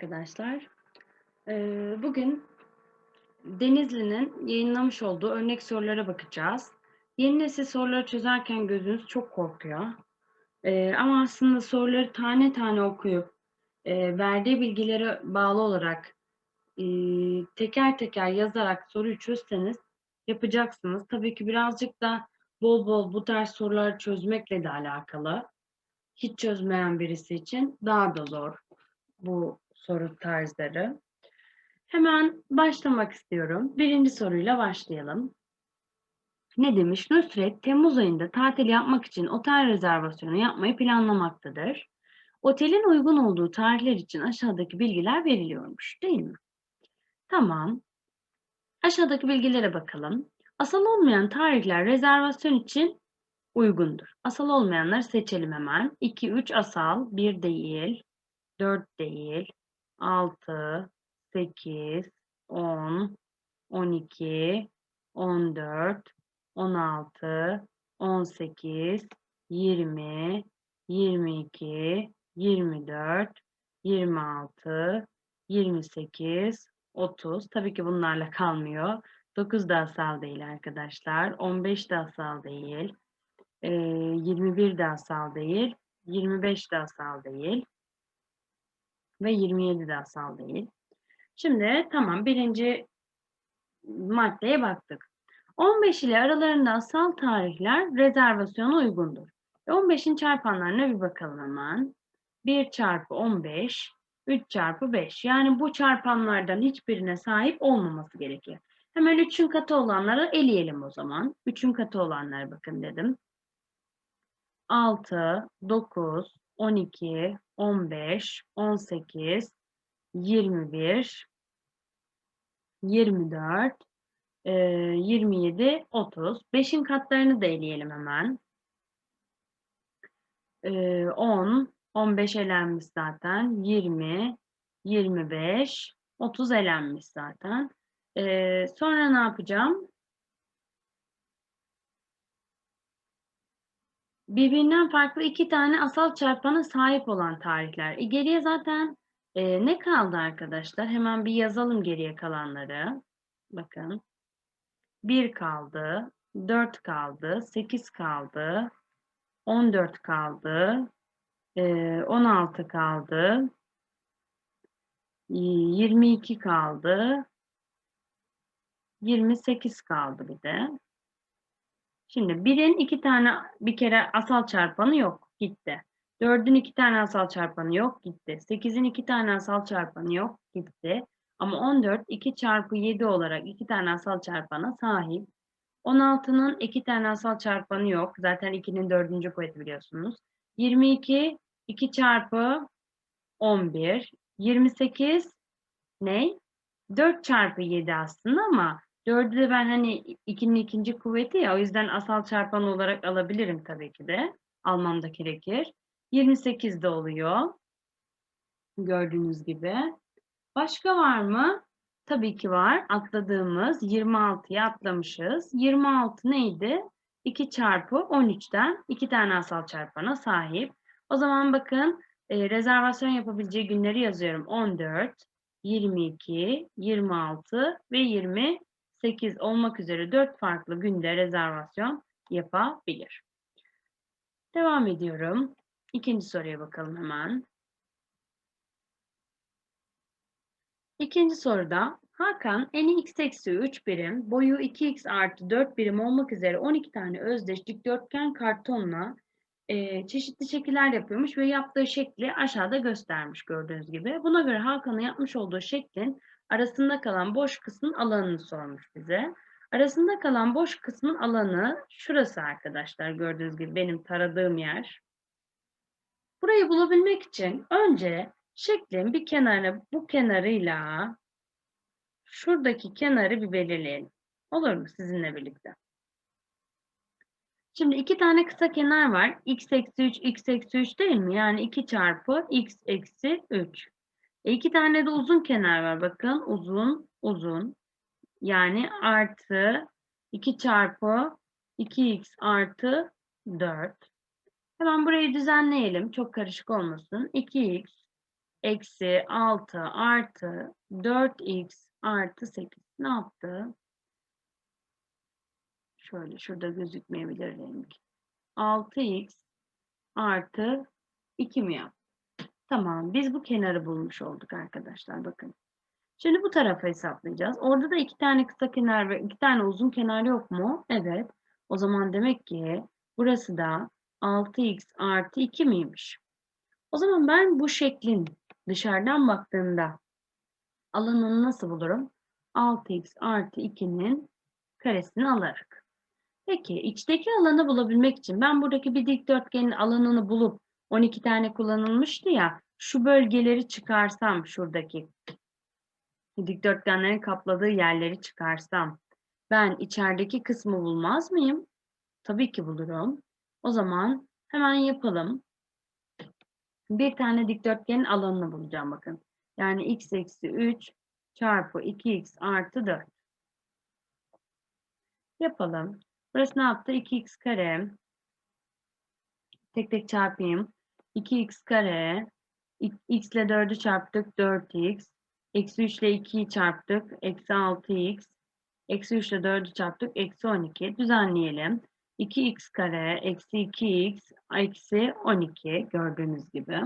arkadaşlar. Ee, bugün Denizli'nin yayınlamış olduğu örnek sorulara bakacağız. Yeni nesil soruları çözerken gözünüz çok korkuyor. Ee, ama aslında soruları tane tane okuyup e, verdiği bilgilere bağlı olarak e, teker teker yazarak soruyu çözseniz yapacaksınız. Tabii ki birazcık da bol bol bu tarz soruları çözmekle de alakalı. Hiç çözmeyen birisi için daha da zor bu soru tarzları. Hemen başlamak istiyorum. Birinci soruyla başlayalım. Ne demiş? Nusret, Temmuz ayında tatil yapmak için otel rezervasyonu yapmayı planlamaktadır. Otelin uygun olduğu tarihler için aşağıdaki bilgiler veriliyormuş, değil mi? Tamam. Aşağıdaki bilgilere bakalım. Asal olmayan tarihler rezervasyon için uygundur. Asal olmayanları seçelim hemen. 2, 3 asal, 1 değil, 4 değil, 6, 8, 10, 12, 14, 16, 18, 20, 22, 24, 26, 28, 30. Tabii ki bunlarla kalmıyor. 9 da asal değil arkadaşlar. 15 de asal değil. 21 de asal değil. 25 de asal değil ve 27 de asal değil. Şimdi tamam birinci maddeye baktık. 15 ile aralarında asal tarihler rezervasyona uygundur. 15'in çarpanlarına bir bakalım hemen. 1 çarpı 15, 3 çarpı 5. Yani bu çarpanlardan hiçbirine sahip olmaması gerekir. Hemen 3'ün katı olanları eleyelim o zaman. 3'ün katı olanlara bakın dedim. 6, 9, 12, 15, 18, 21, 24, 27, 30. 5'in katlarını da eleyelim hemen. 10, 15 elenmiş zaten. 20, 25, 30 elenmiş zaten. Sonra ne yapacağım? Birbirinden farklı iki tane asal çarpana sahip olan tarihler. E, geriye zaten e, ne kaldı arkadaşlar? Hemen bir yazalım geriye kalanları. Bakın. 1 kaldı, 4 kaldı, 8 kaldı, 14 kaldı, e, 16 kaldı, 22 kaldı, 28 kaldı bir de. Şimdi birin iki tane bir kere asal çarpanı yok. Gitti. Dördün iki tane asal çarpanı yok. Gitti. Sekizin iki tane asal çarpanı yok. Gitti. Ama 14 2 çarpı 7 olarak iki tane asal çarpana sahip. 16'nın iki tane asal çarpanı yok. Zaten 2'nin dördüncü kuvveti biliyorsunuz. 22 2 çarpı 11. 28 ne? 4 çarpı 7 aslında ama Dördü de ben hani ikinin ikinci kuvveti ya o yüzden asal çarpan olarak alabilirim tabii ki de. Almam da gerekir. 28 de oluyor. Gördüğünüz gibi. Başka var mı? Tabii ki var. Atladığımız 26'yı atlamışız. 26 neydi? 2 çarpı 13'ten 2 tane asal çarpana sahip. O zaman bakın e, rezervasyon yapabileceği günleri yazıyorum. 14, 22, 26 ve 20 8 olmak üzere 4 farklı günde rezervasyon yapabilir. Devam ediyorum. İkinci soruya bakalım hemen. İkinci soruda Hakan eni x eksi 3 birim, boyu 2x artı 4 birim olmak üzere 12 tane özdeş dikdörtgen kartonla e, çeşitli şekiller yapıyormuş ve yaptığı şekli aşağıda göstermiş gördüğünüz gibi. Buna göre Hakan'ın yapmış olduğu şeklin arasında kalan boş kısmın alanını sormuş bize. Arasında kalan boş kısmın alanı şurası arkadaşlar gördüğünüz gibi benim taradığım yer. Burayı bulabilmek için önce şeklin bir kenarını bu kenarıyla şuradaki kenarı bir belirleyelim. Olur mu sizinle birlikte? Şimdi iki tane kısa kenar var. x eksi 3, x eksi 3 değil mi? Yani 2 çarpı x eksi 3. E iki tane de uzun kenar var. Bakın uzun, uzun. Yani artı 2 çarpı 2x artı 4. Hemen burayı düzenleyelim. Çok karışık olmasın. 2x eksi 6 artı 4x artı 8 ne yaptı? Şöyle şurada gözükmeyebilir renk. 6x artı 2 mi yaptı? Tamam biz bu kenarı bulmuş olduk arkadaşlar bakın. Şimdi bu tarafa hesaplayacağız. Orada da iki tane kısa kenar ve iki tane uzun kenar yok mu? Evet. O zaman demek ki burası da 6x artı 2 miymiş? O zaman ben bu şeklin dışarıdan baktığımda alanını nasıl bulurum? 6x artı 2'nin karesini alarak. Peki içteki alanı bulabilmek için ben buradaki bir dikdörtgenin alanını bulup 12 tane kullanılmıştı ya şu bölgeleri çıkarsam şuradaki dikdörtgenlerin kapladığı yerleri çıkarsam ben içerideki kısmı bulmaz mıyım? Tabii ki bulurum. O zaman hemen yapalım. Bir tane dikdörtgenin alanını bulacağım bakın. Yani x eksi 3 çarpı 2x artı 4. Yapalım. Burası ne yaptı? 2x kare. Tek tek çarpayım. 2x kare. x ile 4'ü çarptık. 4x. Eksi 3 ile 2'yi çarptık. Eksi 6x. Eksi 3 ile 4'ü çarptık. Eksi 12. Düzenleyelim. 2x kare eksi 2x eksi 12 gördüğünüz gibi.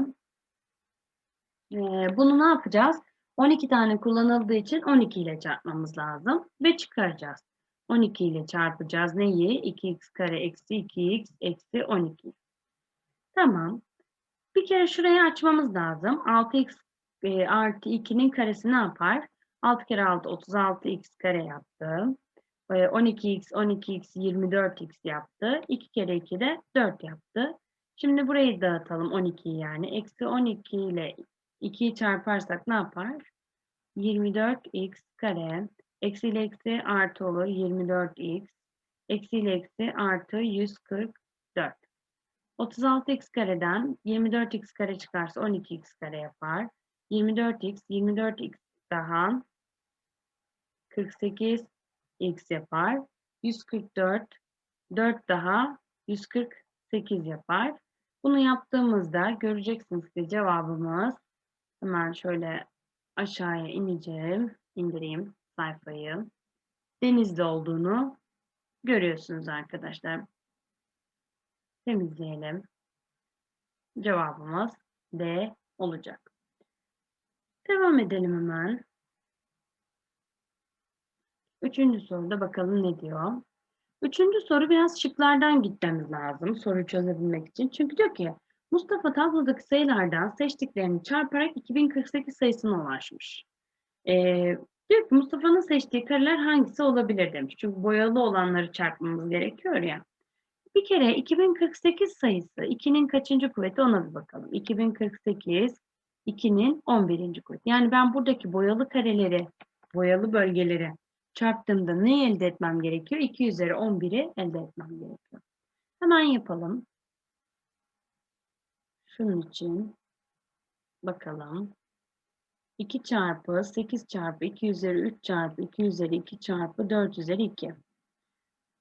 Ee, bunu ne yapacağız? 12 tane kullanıldığı için 12 ile çarpmamız lazım ve çıkaracağız. 12 ile çarpacağız. Neyi? 2x kare eksi 2x eksi 12. Tamam. Bir kere şurayı açmamız lazım. 6x e, artı 2'nin karesi ne yapar? 6 kere 6 36x kare yaptı. 12x, 12x, 24x yaptı. 2 kere 2 de 4 yaptı. Şimdi burayı dağıtalım 12'yi yani. Eksi 12 ile 2'yi çarparsak ne yapar? 24x kare. Eksi ile eksi artı olur 24x. Eksi ile eksi artı 144. 36x kareden 24x kare çıkarsa 12x kare yapar. 24x, 24x daha 48 x yapar. 144, 4 daha 148 yapar. Bunu yaptığımızda göreceksiniz ki cevabımız hemen şöyle aşağıya ineceğim. indireyim sayfayı. Denizli olduğunu görüyorsunuz arkadaşlar. Temizleyelim. Cevabımız D olacak. Devam edelim hemen. Üçüncü soruda bakalım ne diyor. Üçüncü soru biraz şıklardan gitmemiz lazım soruyu çözebilmek için. Çünkü diyor ki Mustafa tablodaki sayılardan seçtiklerini çarparak 2048 sayısına ulaşmış. Ee, diyor ki Mustafa'nın seçtiği kareler hangisi olabilir demiş. Çünkü boyalı olanları çarpmamız gerekiyor ya. Bir kere 2048 sayısı 2'nin kaçıncı kuvveti ona bir bakalım. 2048 2'nin 11. kuvveti. Yani ben buradaki boyalı kareleri, boyalı bölgeleri çarptığımda neyi elde etmem gerekiyor? 2 üzeri 11'i elde etmem gerekiyor. Hemen yapalım. Şunun için bakalım. 2 çarpı 8 çarpı 2 üzeri 3 çarpı 2 üzeri 2 çarpı 4 üzeri 2.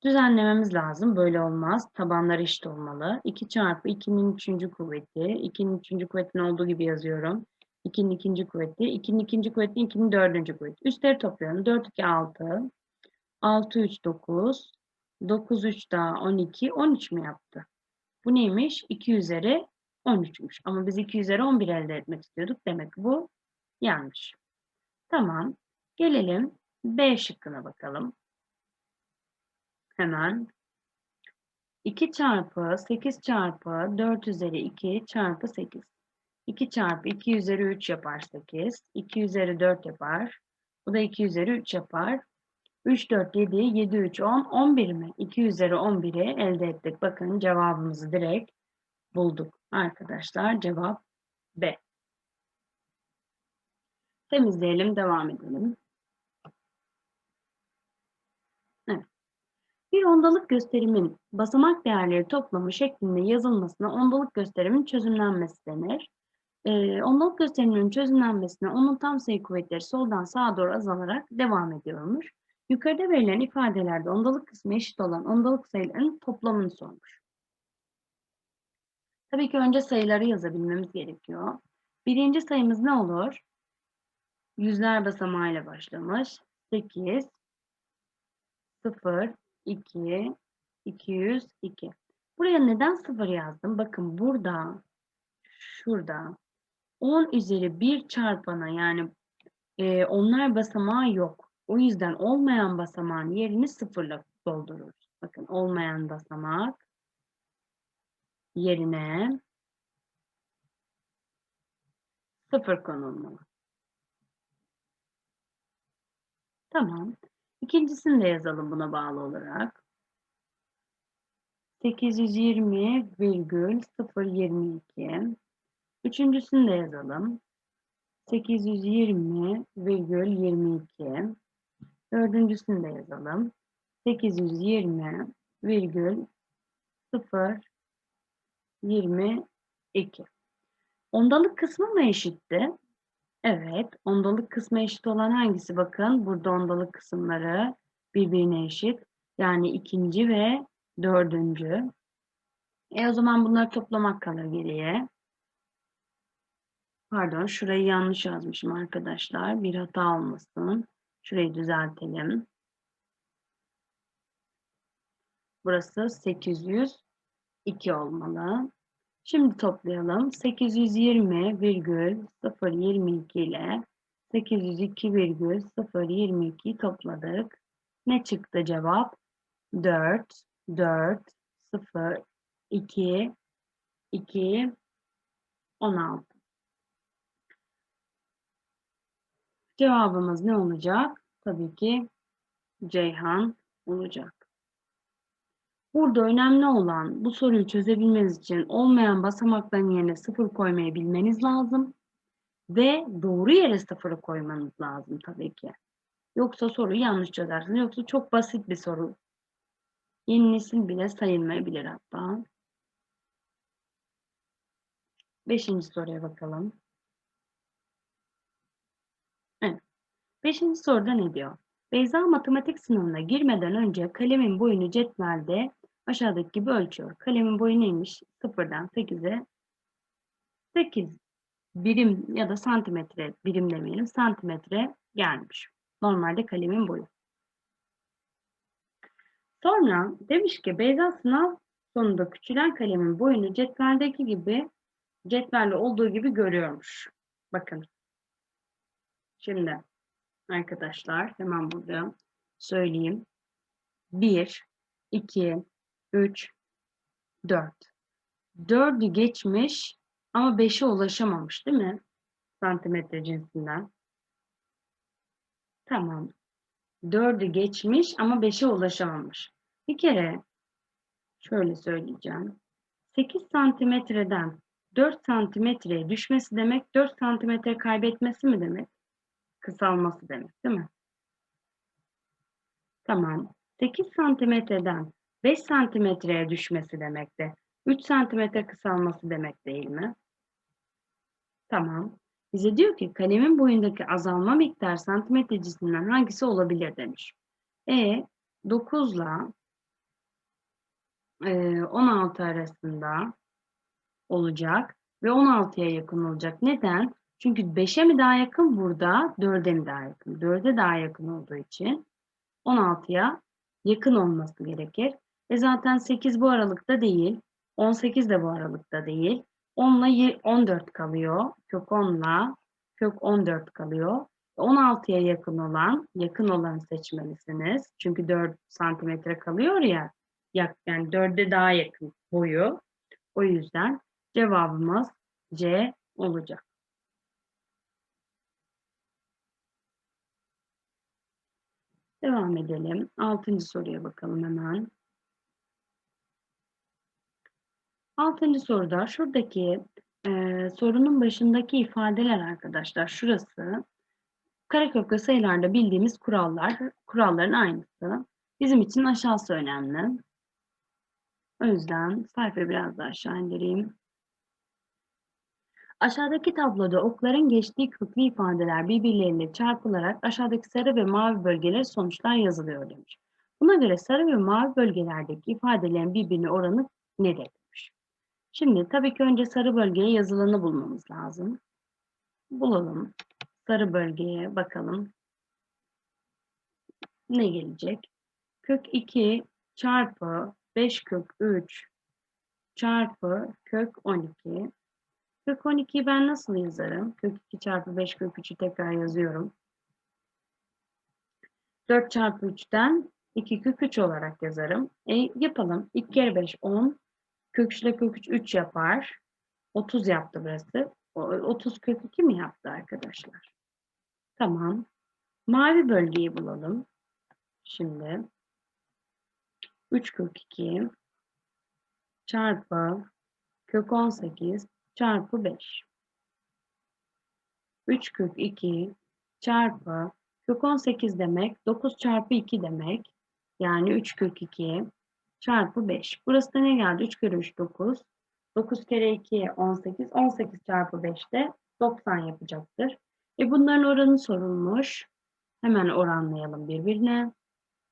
Düzenlememiz lazım. Böyle olmaz. Tabanlar eşit olmalı. 2 çarpı 2'nin 3. kuvveti. 2'nin 3. kuvvetinin olduğu gibi yazıyorum. 2'nin ikinci kuvveti, 2'nin ikinci kuvveti, 2'nin dördüncü kuvveti. Üstleri topluyorum. 4, 2, 6, 6, 3, 9, 9, 3 daha 12, 13 mi yaptı? Bu neymiş? 2 üzeri 13'müş. Ama biz 2 üzeri 11 elde etmek istiyorduk. Demek bu yanlış. Tamam. Gelelim B şıkkına bakalım. Hemen 2 çarpı 8 çarpı 4 üzeri 2 çarpı 8. 2 çarpı 2 üzeri 3 yapar 8. 2 üzeri 4 yapar. Bu da 2 üzeri 3 yapar. 3, 4, 7, 7, 3, 10, 11 mi? 2 üzeri 11'i elde ettik. Bakın cevabımızı direkt bulduk. Arkadaşlar cevap B. Temizleyelim, devam edelim. Evet. Bir ondalık gösterimin basamak değerleri toplamı şeklinde yazılmasına ondalık gösterimin çözümlenmesi denir. E, ondalık gösteriminin çözümlenmesine onun tam sayı kuvvetleri soldan sağa doğru azalarak devam ediyormuş. Yukarıda verilen ifadelerde ondalık kısmı eşit olan ondalık sayıların toplamını sormuş. Tabii ki önce sayıları yazabilmemiz gerekiyor. Birinci sayımız ne olur? Yüzler basamağıyla başlamış. 8, 0, 2, 202. Buraya neden 0 yazdım? Bakın burada, şurada 10 üzeri 1 çarpana yani e, onlar basamağı yok. O yüzden olmayan basamağın yerini sıfırla doldururuz. Bakın olmayan basamak yerine sıfır konulmalı. Tamam. İkincisini de yazalım buna bağlı olarak. 820,022. Üçüncüsünü de yazalım. 820,22. Dördüncüsünü de yazalım. 820,022. Ondalık kısmı mı eşitti? Evet. Ondalık kısmı eşit olan hangisi? Bakın burada ondalık kısımları birbirine eşit. Yani ikinci ve dördüncü. E o zaman bunları toplamak kalır geriye. Pardon, şurayı yanlış yazmışım arkadaşlar. Bir hata olmasın. Şurayı düzeltelim. Burası 802 olmalı. Şimdi toplayalım. 820,022 ile 802,022'yi topladık. Ne çıktı cevap? 4, 4, 0, 2, 2, 16. Cevabımız ne olacak? Tabii ki Ceyhan olacak. Burada önemli olan bu soruyu çözebilmeniz için olmayan basamakların yerine sıfır koymayı bilmeniz lazım. Ve doğru yere sıfırı koymanız lazım tabii ki. Yoksa soruyu yanlış çözersiniz. Yoksa çok basit bir soru. Yeni nesil bile sayılmayabilir hatta. Beşinci soruya bakalım. Evet. Beşinci soruda ne diyor? Beyza matematik sınavına girmeden önce kalemin boyunu cetvelde aşağıdaki gibi ölçüyor. Kalemin boyu neymiş? Sıfırdan 8'e 8 birim ya da santimetre birim demeyelim santimetre gelmiş. Normalde kalemin boyu. Sonra demiş ki Beyza sınav sonunda küçülen kalemin boyunu cetveldeki gibi cetvelle olduğu gibi görüyormuş. Bakın. Şimdi arkadaşlar hemen burada söyleyeyim. 1, 2, 3, 4. 4'ü geçmiş ama 5'e ulaşamamış değil mi? Santimetre cinsinden. Tamam. 4'ü geçmiş ama 5'e ulaşamamış. Bir kere şöyle söyleyeceğim. 8 santimetreden 4 santimetreye düşmesi demek 4 santimetre kaybetmesi mi demek? Kısalması demek değil mi? Tamam. 8 santimetreden 5 santimetreye düşmesi demek de 3 santimetre kısalması demek değil mi? Tamam. Bize diyor ki kalemin boyundaki azalma miktar santimetre cinsinden hangisi olabilir demiş. E 9 ile 16 arasında olacak ve 16'ya yakın olacak. Neden? Çünkü 5'e mi daha yakın burada, 4'e mi daha yakın? 4'e daha yakın olduğu için 16'ya yakın olması gerekir. E zaten 8 bu aralıkta değil, 18 de bu aralıkta değil. 10 ile 14 kalıyor. Kök 10 ile kök 14 kalıyor. 16'ya yakın olan, yakın olanı seçmelisiniz. Çünkü 4 santimetre kalıyor ya, yani 4'e daha yakın boyu. O yüzden cevabımız C olacak. Devam edelim. Altıncı soruya bakalım hemen. Altıncı soruda şuradaki e, sorunun başındaki ifadeler arkadaşlar şurası kareköklü sayılarda bildiğimiz kurallar, kuralların aynısı. Bizim için aşağısı önemli. O yüzden sayfayı biraz daha aşağı indireyim. Aşağıdaki tabloda okların geçtiği köklü ifadeler birbirleriyle çarpılarak aşağıdaki sarı ve mavi bölgeler sonuçlar yazılıyor demiş. Buna göre sarı ve mavi bölgelerdeki ifadelerin birbirine oranı nedir. Şimdi tabii ki önce sarı bölgeye yazılanı bulmamız lazım. bulalım. Sarı bölgeye bakalım. Ne gelecek? Kök 2 çarpı 5 kök 3 çarpı kök 12. Kök 12'yi ben nasıl yazarım? Kök 2 çarpı 5 kök 3'ü tekrar yazıyorum. 4 çarpı 3'ten 2 kök 3 olarak yazarım. E, yapalım. 2 kere 5 10. Kök 3 ile kök 3 3 yapar. 30 yaptı burası. 30 kök 2 mi yaptı arkadaşlar? Tamam. Mavi bölgeyi bulalım. Şimdi 3 kök 2 çarpı kök 18 çarpı 5. 3 kök 2 çarpı kök 18 demek 9 çarpı 2 demek. Yani 3 kök 2 çarpı 5. Burası da ne geldi? 3 kere 3 9. 9 kere 2 18. 18 çarpı 5 de 90 yapacaktır. E bunların oranı sorulmuş. Hemen oranlayalım birbirine.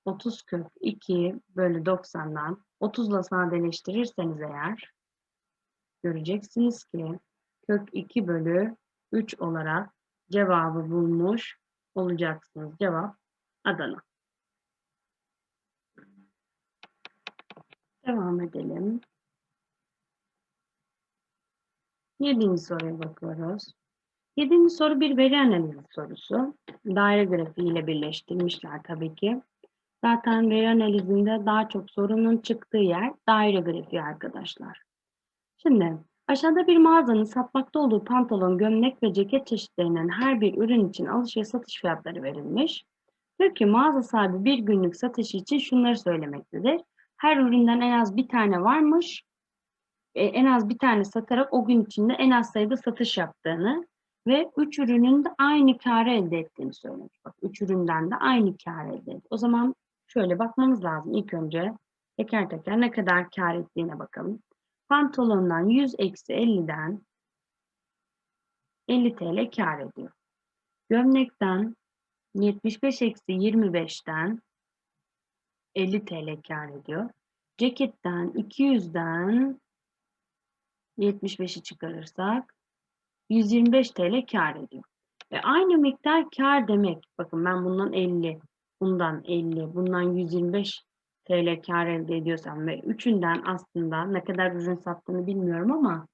30 kök 2 bölü 90'dan 30 ile sadeleştirirseniz eğer göreceksiniz ki kök 2 bölü 3 olarak cevabı bulmuş olacaksınız. Cevap Adana. Devam edelim. Yedinci soruya bakıyoruz. Yedinci soru bir veri analizi sorusu. Daire grafiği ile birleştirmişler tabii ki. Zaten veri analizinde daha çok sorunun çıktığı yer daire grafiği arkadaşlar. Şimdi aşağıda bir mağazanın satmakta olduğu pantolon, gömlek ve ceket çeşitlerinin her bir ürün için alış ve satış fiyatları verilmiş. Diyor mağaza sahibi bir günlük satışı için şunları söylemektedir. Her üründen en az bir tane varmış. E, en az bir tane satarak o gün içinde en az sayıda satış yaptığını ve üç ürünün de aynı karı elde ettiğini söylemiş. Bak üç üründen de aynı kar elde etti. O zaman şöyle bakmamız lazım. İlk önce teker teker ne kadar kar ettiğine bakalım. Pantolondan 100 eksi 50'den 50 TL kar ediyor. Gömlekten 75 eksi 25'ten 50 TL kar ediyor. Ceketten 200'den 75'i çıkarırsak 125 TL kar ediyor. Ve aynı miktar kar demek. Bakın ben bundan 50, bundan 50, bundan 125 TL kar elde ediyorsam ve üçünden aslında ne kadar ürün sattığını bilmiyorum ama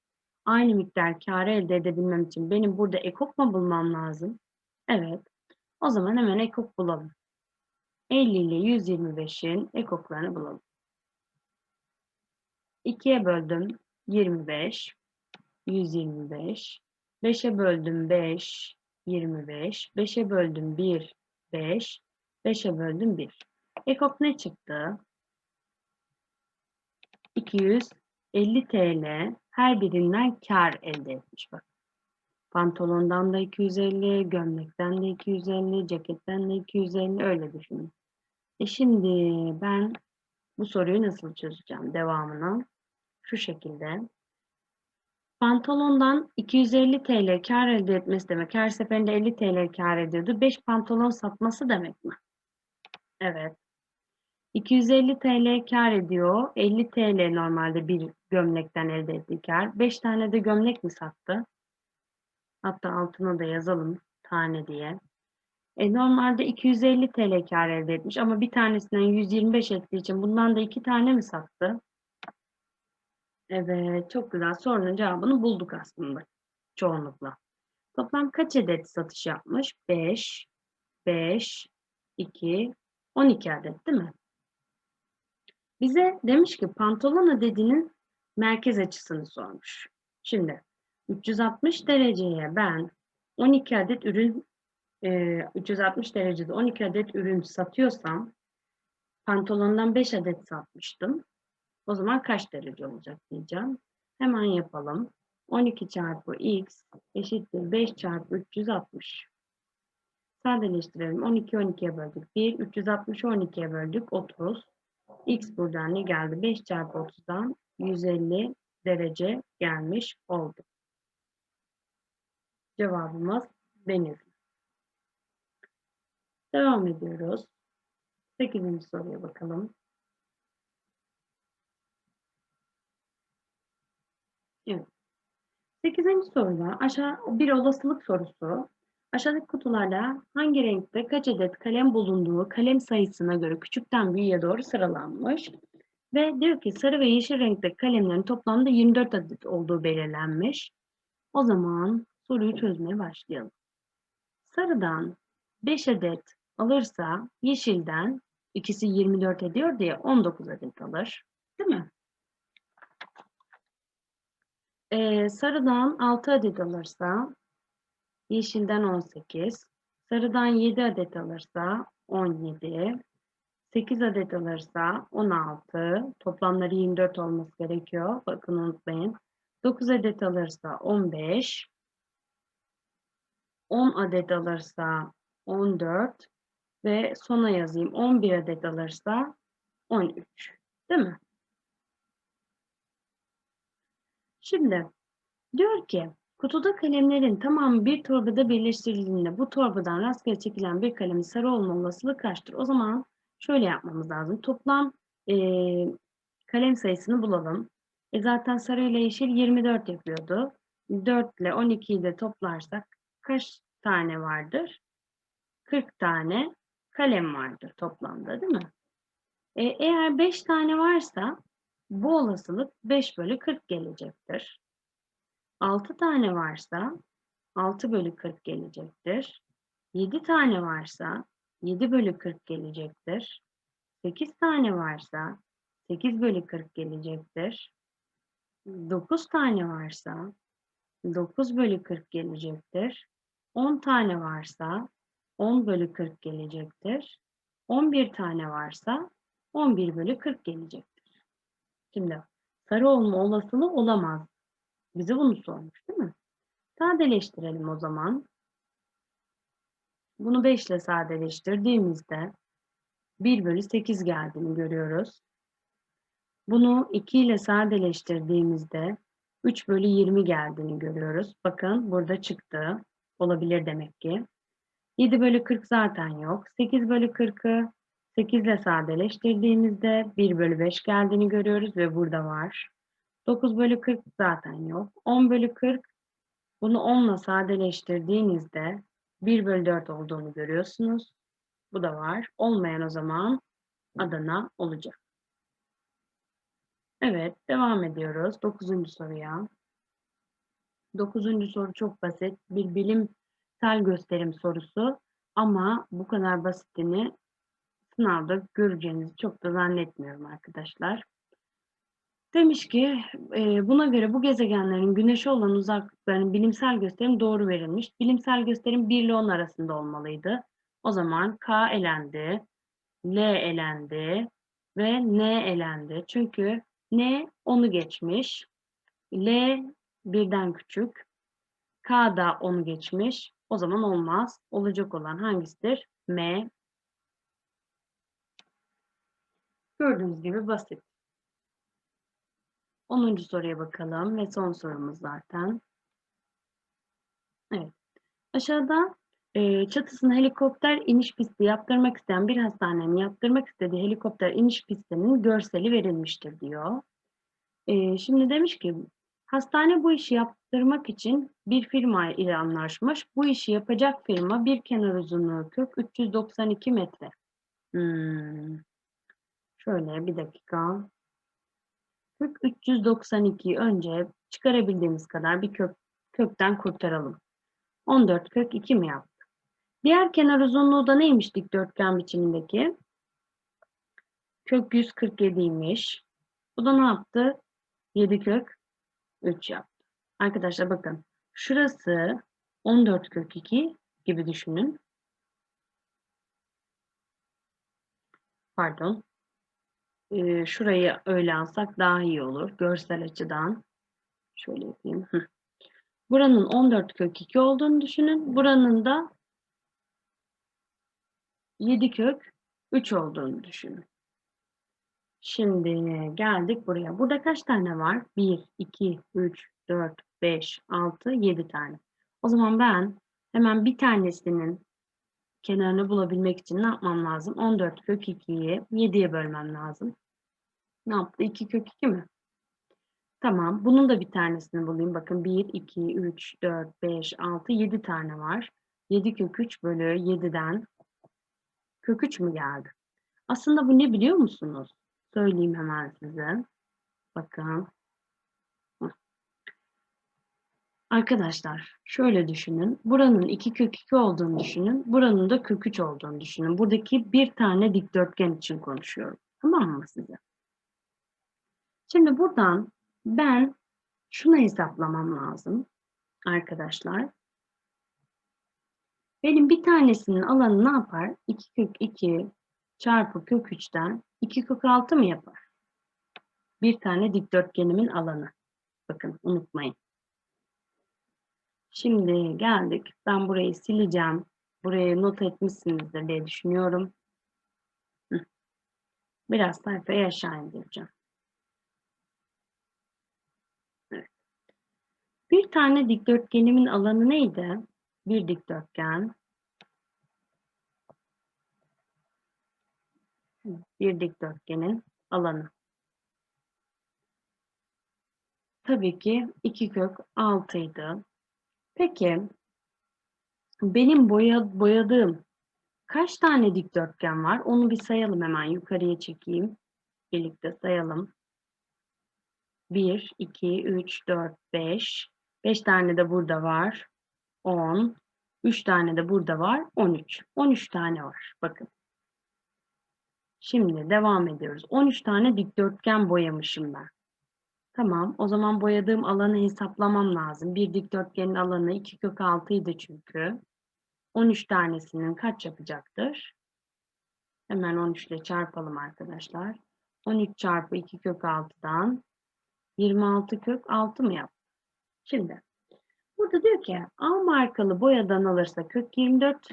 aynı miktar kar elde edebilmem için benim burada ekok mu bulmam lazım? Evet. O zaman hemen ekok bulalım. 50 ile 125'in ekoklarını bulalım. 2'ye böldüm 25, 125. 5'e böldüm 5, 25. 5'e böldüm 1, 5. 5'e böldüm 1. Ekok ne çıktı? 250 TL her birinden kar elde etmiş bak. Pantolondan da 250, gömlekten de 250, ceketten de 250 öyle düşünün. E şimdi ben bu soruyu nasıl çözeceğim devamını? Şu şekilde. Pantolondan 250 TL kar elde etmesi demek. Her seferinde 50 TL kar ediyordu. 5 pantolon satması demek mi? Evet. 250 TL kar ediyor. 50 TL normalde bir gömlekten elde ettiği kar. 5 tane de gömlek mi sattı? Hatta altına da yazalım tane diye. E, normalde 250 TL kar elde etmiş ama bir tanesinden 125 ettiği için bundan da iki tane mi sattı? Evet, çok güzel. Sorunun cevabını bulduk aslında çoğunlukla. Toplam kaç adet satış yapmış? 5, 5, 2, 12 adet değil mi? Bize demiş ki pantolon adedinin merkez açısını sormuş. Şimdi 360 dereceye ben 12 adet ürün e, 360 derecede 12 adet ürün satıyorsam pantolondan 5 adet satmıştım. O zaman kaç derece olacak diyeceğim. Hemen yapalım. 12 çarpı x eşittir 5 çarpı 360. Sadeleştirelim. 12 12'ye böldük. 1, 360 12'ye böldük. 30. X buradan ne geldi? 5 çarpı 30'dan 150 derece gelmiş oldu. Cevabımız deniz. Devam ediyoruz. 8. soruya bakalım. Evet. Sekizinci soruda aşağı bir olasılık sorusu. Aşağıdaki kutularda hangi renkte kaç adet kalem bulunduğu kalem sayısına göre küçükten büyüğe doğru sıralanmış. Ve diyor ki sarı ve yeşil renkte kalemlerin toplamda 24 adet olduğu belirlenmiş. O zaman soruyu çözmeye başlayalım. Sarıdan 5 adet alırsa yeşilden ikisi 24 ediyor diye 19 adet alır. Değil mi? Ee, sarıdan 6 adet alırsa yeşilden 18, sarıdan 7 adet alırsa 17, 8 adet alırsa 16, toplamları 24 olması gerekiyor. Bakın unutmayın. 9 adet alırsa 15, 10 adet alırsa 14 ve sona yazayım 11 adet alırsa 13. Değil mi? Şimdi diyor ki kutuda kalemlerin tamamı bir torbada birleştirildiğinde bu torbadan rastgele çekilen bir kalemin sarı olma olasılığı kaçtır? O zaman şöyle yapmamız lazım. Toplam e, kalem sayısını bulalım. E zaten sarı ile yeşil 24 yapıyordu. 4 ile 12'yi de toplarsak kaç tane vardır? 40 tane kalem vardır toplamda değil mi? E, eğer 5 tane varsa bu olasılık 5 bölü 40 gelecektir. 6 tane varsa 6 bölü 40 gelecektir. 7 tane varsa 7 bölü 40 gelecektir. 8 tane varsa 8 bölü 40 gelecektir. 9 tane varsa 9 bölü 40 gelecektir. 10 tane varsa 10 bölü 40 gelecektir. 11 tane varsa 11 bölü 40 gelecektir. Şimdi sarı olma olasılığı olamaz. Bize bunu sormuş değil mi? Sadeleştirelim o zaman. Bunu 5 ile sadeleştirdiğimizde 1 bölü 8 geldiğini görüyoruz. Bunu 2 ile sadeleştirdiğimizde 3 bölü 20 geldiğini görüyoruz. Bakın burada çıktı. Olabilir demek ki. 7 bölü 40 zaten yok. 8 bölü 40'ı 8 ile sadeleştirdiğimizde 1 bölü 5 geldiğini görüyoruz ve burada var. 9 bölü 40 zaten yok. 10 bölü 40 bunu 10 ile sadeleştirdiğinizde 1 bölü 4 olduğunu görüyorsunuz. Bu da var. Olmayan o zaman Adana olacak. Evet, devam ediyoruz. 9. soruya. 9. soru çok basit. Bir bilimsel gösterim sorusu ama bu kadar basitini sınavda göreceğinizi çok da zannetmiyorum arkadaşlar. Demiş ki e, buna göre bu gezegenlerin güneşe olan uzaklıklarının bilimsel gösterim doğru verilmiş. Bilimsel gösterim 1 ile 10 arasında olmalıydı. O zaman K elendi, L elendi ve N elendi. Çünkü N 10'u geçmiş, L birden küçük, K da 10'u geçmiş. O zaman olmaz. Olacak olan hangisidir? M. Gördüğünüz gibi basit. 10. soruya bakalım ve son sorumuz zaten. Evet. Aşağıda e, çatısına helikopter iniş pisti yaptırmak isteyen bir hastanenin yaptırmak istediği helikopter iniş pistinin görseli verilmiştir diyor. E, şimdi demiş ki hastane bu işi yaptırmak için bir firma ile anlaşmış. Bu işi yapacak firma bir kenar uzunluğu kök 392 metre. Hmm. Şöyle bir dakika. Kök 392'yi önce çıkarabildiğimiz kadar bir kök, kökten kurtaralım. 14 kök 2 mi yaptık? Diğer kenar uzunluğu da neymiş dikdörtgen biçimindeki? Kök 147'ymiş. Bu da ne yaptı? 7 kök 3 yaptı. Arkadaşlar bakın. Şurası 14 kök 2 gibi düşünün. Pardon e, şurayı öyle alsak daha iyi olur. Görsel açıdan. Şöyle yapayım. Buranın 14 kök 2 olduğunu düşünün. Buranın da 7 kök 3 olduğunu düşünün. Şimdi geldik buraya. Burada kaç tane var? 1, 2, 3, 4, 5, 6, 7 tane. O zaman ben hemen bir tanesinin kenarını bulabilmek için ne yapmam lazım? 14 kök 2'yi 7'ye bölmem lazım. Ne yaptı? 2 kök 2 mi? Tamam. Bunun da bir tanesini bulayım. Bakın 1, 2, 3, 4, 5, 6, 7 tane var. 7 kök 3 bölü 7'den kök 3 mü geldi? Aslında bu ne biliyor musunuz? Söyleyeyim hemen size. Bakın. Arkadaşlar şöyle düşünün. Buranın 2 kök 2 olduğunu düşünün. Buranın da kök 3 olduğunu düşünün. Buradaki bir tane dikdörtgen için konuşuyorum. Tamam mı size? Şimdi buradan ben şunu hesaplamam lazım arkadaşlar. Benim bir tanesinin alanı ne yapar? 2 kök 2 çarpı kök 3'ten 2 kök 6 mı yapar? Bir tane dikdörtgenimin alanı. Bakın unutmayın. Şimdi geldik. Ben burayı sileceğim. Buraya not etmişsinizdir diye düşünüyorum. Biraz sayfayı aşağı indireceğim. Bir tane dikdörtgenimin alanı neydi? Bir dikdörtgen. Bir dikdörtgenin alanı. Tabii ki 2 kök 6 idi. Peki benim boya, boyadığım kaç tane dikdörtgen var? Onu bir sayalım hemen yukarıya çekeyim. Birlikte sayalım. 1, 2, 3, 4, 5. 5 tane de burada var. 10. 3 tane de burada var. 13. 13 tane var. Bakın. Şimdi devam ediyoruz. 13 tane dikdörtgen boyamışım ben. Tamam. O zaman boyadığım alanı hesaplamam lazım. Bir dikdörtgenin alanı 2 kök 6 idi çünkü. 13 tanesinin kaç yapacaktır? Hemen 13 ile çarpalım arkadaşlar. 13 çarpı 2 kök 6'dan 26 kök 6 mı yap? Şimdi burada diyor ki A markalı boyadan alırsa kök 24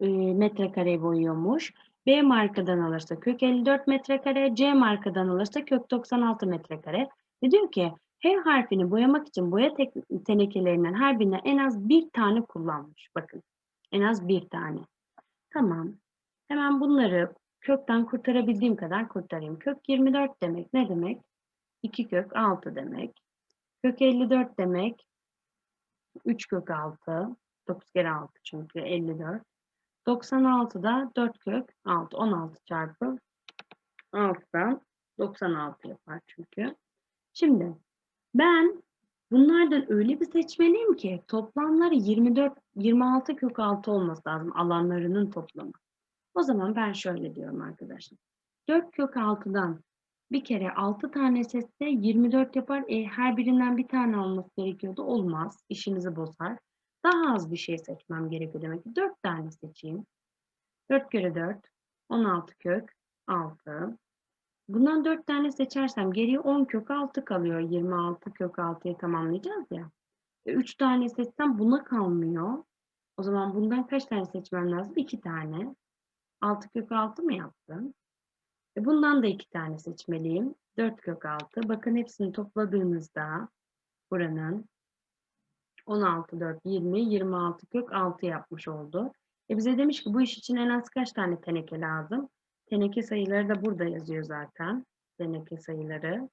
e, metrekare boyuyormuş. B markadan alırsa kök 54 metrekare, C markadan alırsa kök 96 metrekare. Ve diyor ki H harfini boyamak için boya tenekelerinden her birine en az bir tane kullanmış. Bakın en az bir tane. Tamam. Hemen bunları kökten kurtarabildiğim kadar kurtarayım. Kök 24 demek ne demek? 2 kök 6 demek. Kök 54 demek 3 kök 6. 9 kere 6 çünkü 54. 96 da 4 kök 6. 16 çarpı 6'dan 96 yapar çünkü. Şimdi ben bunlardan öyle bir seçmeliyim ki toplamları 24, 26 kök 6 olması lazım alanlarının toplamı. O zaman ben şöyle diyorum arkadaşlar. 4 kök 6'dan bir kere 6 tane seçse 24 yapar. E, her birinden bir tane olması gerekiyordu. Olmaz. İşinizi bozar. Daha az bir şey seçmem gerekiyor demek ki. 4 tane seçeyim. 4 kere 4 16 kök 6. Bundan 4 tane seçersem geriye 10 kök 6 kalıyor. 26 kök 6'yı tamamlayacağız ya. E 3 tane seçsem buna kalmıyor. O zaman bundan kaç tane seçmem lazım? 2 tane. 6 kök 6 mı yaptım? E bundan da 2 tane seçmeliyim. 4 kök 6. Bakın hepsini topladığınızda buranın 16, 4, 20, 26 kök 6 yapmış oldu. E bize demiş ki bu iş için en az kaç tane teneke lazım? Teneke sayıları da burada yazıyor zaten. Teneke sayıları.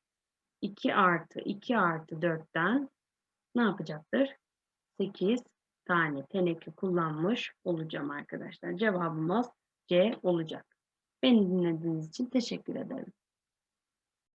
2 artı 2 artı 4'ten ne yapacaktır? 8 tane teneke kullanmış olacağım arkadaşlar. Cevabımız C olacak. Beni dinlediğiniz için teşekkür ederim.